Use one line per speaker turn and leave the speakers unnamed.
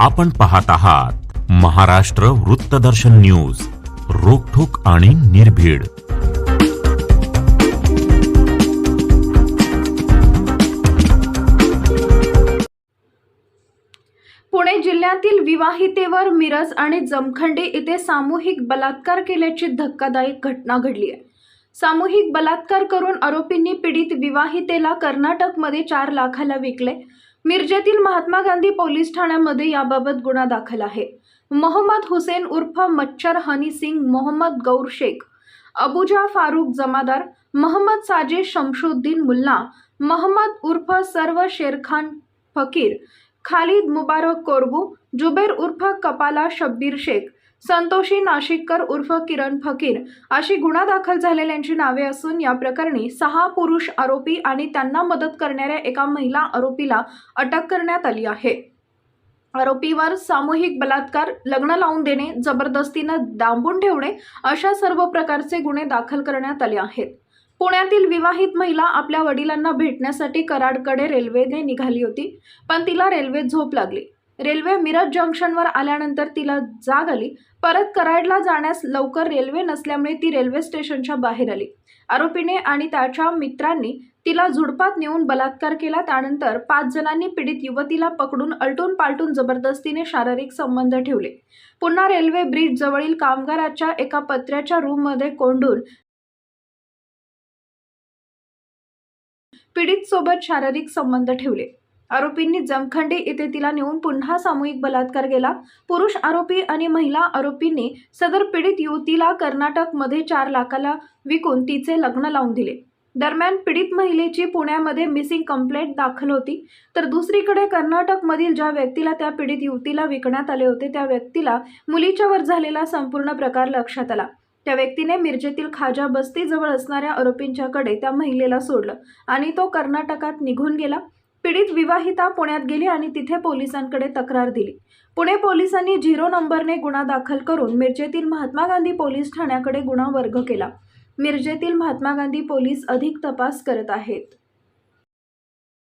आपण पाहत आहात महाराष्ट्र वृत्तदर्शन न्यूज रोखोक आणि निर्भीड.
पुणे जिल्ह्यातील विवाहितेवर मिरज आणि जमखंडी इथे सामूहिक बलात्कार केल्याची धक्कादायक घटना घडली आहे. सामूहिक बलात्कार करून आरोपींनी पीडित विवाहितेला कर्नाटकमध्ये चार लाखाला विकले. मिरजेतील महात्मा गांधी पोलीस ठाण्यामध्ये याबाबत गुन्हा दाखल आहे. मोहम्मद हुसेन उर्फ मच्छर हनी सिंग मोहम्मद गौर शेख अबुजा फारुक जमादार मोहम्मद साजे शमशुद्दीन मुल्ला मोहम्मद उर्फ सर्व शेरखान फकीर खालिद मुबारक कोरबू जुबेर उर्फ कपाला शब्बीर शेख संतोषी नाशिककर उर्फ किरण फकीर अशी गुन्हा दाखल झालेल्यांची नावे असून या प्रकरणी सहा पुरुष आरोपी आणि त्यांना मदत करणाऱ्या एका महिला आरोपीला अटक करण्यात आली आहे. आरोपीवर सामूहिक बलात्कार लग्न लावून देणे जबरदस्तीनं दांबून ठेवणे अशा सर्व प्रकारचे गुन्हे दाखल करण्यात आले आहेत. पुण्यातील विवाहित महिला आपल्या वडिलांना भेटण्यासाठी कराडकडे रेल्वेने निघाली होती पण तिला रेल्वेत झोप लागली. रेल्वे मिरज जंक्शनवर आल्यानंतर तिला जाग आली. परत कराडला जाण्यास लवकर रेल्वे नसल्यामुळे ती रेल्वे स्टेशनच्या बाहेर आली. आरोपीने आणि त्याच्या मित्रांनी तिला झुडपात नेऊन बलात्कार केला. त्यानंतर पाच जणांनी पीडित युवतीला पकडून अलटून पालटून जबरदस्तीने शारीरिक संबंध ठेवले. पुन्हा रेल्वे ब्रिज जवळील कामगाराच्या एका पत्र्याच्या रूममध्ये कोंडून पीडित सोबत शारीरिक संबंध ठेवले. आरोपींनी जमखंडी येथे तिला नेऊन पुन्हा सामूहिक बलात्कार केला. पुरुष आरोपी आणि महिला आरोपींनी सदर पीडित युवतीला कर्नाटकमध्ये चार लाखाला विकून तिचे लग्न लावून दिले. दरम्यान पीडित महिलेची पुण्यामध्ये मिसिंग कंप्लेंट दाखल होती. तर दुसरीकडे कर्नाटकमधील ज्या व्यक्तीला त्या पीडित युवतीला विकण्यात आले होते त्या व्यक्तीला मुलीच्यावर झालेला संपूर्ण प्रकार लक्षात आला. त्या व्यक्तीने मिरजेतील खाजा बस्तीजवळ असणाऱ्या आरोपींच्याकडे त्या महिलेला सोडलं आणि तो कर्नाटकात निघून गेला. पीडित विवाहिता पुण्यात गेली आणि तिथे पोलिसांकडे तक्रार दिली. पुणे पोलिसांनी झिरो नंबरने गुन्हा दाखल करून मिरजेतील महात्मा गांधी पोलीस ठाण्याकडे गुन्हा वर्ग केला. मिरजेतील महात्मा गांधी पोलीस अधिक तपास करत आहेत.